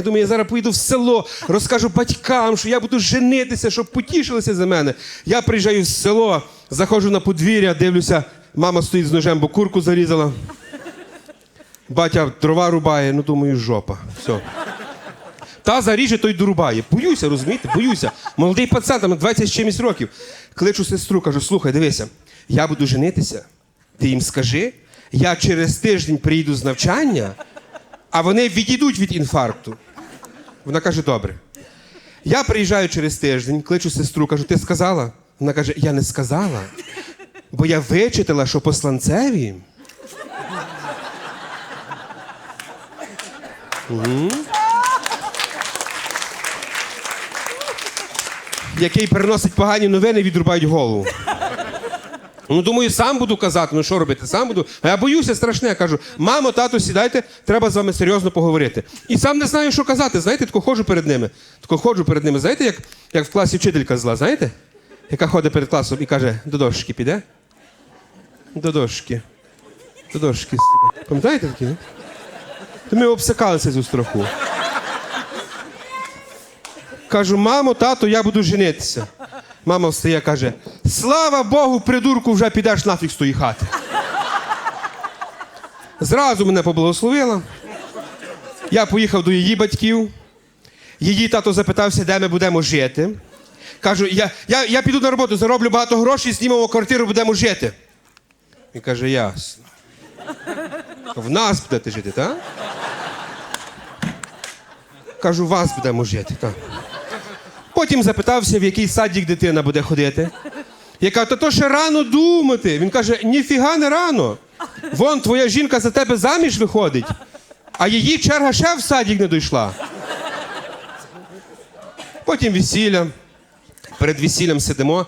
Я думаю, я зараз поїду в село, розкажу батькам, що я буду женитися, щоб потішилися за мене. Я приїжджаю в село, заходжу на подвір'я, дивлюся, мама стоїть з ножем, бо курку зарізала. Батя дрова рубає, ну думаю, жопа. Все. Та заріже, той дорубає. Боюся, розумієте? Боюся. Молодий пацан, там 20 з чимось років. Кличу сестру, кажу: слухай, дивися, я буду женитися, ти їм скажи, я через тиждень приїду з навчання, а вони відійдуть від інфаркту. Вона каже: добре. Я приїжджаю через тиждень, кличу сестру, кажу, ти сказала? Вона каже, я не сказала, бо я вичитала, що посланцеві. який приносить погані новини, відрубають голову. Ну, думаю, сам буду казати, ну що робити, сам буду. А я боюся страшне. Я кажу, мамо, тато, сідайте, треба з вами серйозно поговорити. І сам не знаю, що казати. Знаєте, тако ходжу перед ними. Тако ходжу перед ними. Знаєте, як, як в класі вчителька зла, знаєте? Яка ходить перед класом і каже, до дошки піде? До дошки. До дошки. Пам'ятаєте такі? не? То ми обсикалися зі страху. Кажу, мамо, тато, я буду женитися. Мама встає, каже: Слава Богу, придурку, вже підеш нафіг з тої хати. Зразу мене поблагословила. Я поїхав до її батьків. Її тато запитався, де ми будемо жити. Кажу, я, я, я піду на роботу, зароблю багато грошей, знімемо квартиру, будемо жити. Він каже, ясно. В нас будете жити, так? Кажу, вас будемо жити, так. Потім запитався, в який садік дитина буде ходити. Я кажу, та то ще рано думати. Він каже, ніфіга не рано. Вон твоя жінка за тебе заміж виходить, а її черга ще в садік не дійшла. Потім весілля. Перед весіллям сидимо.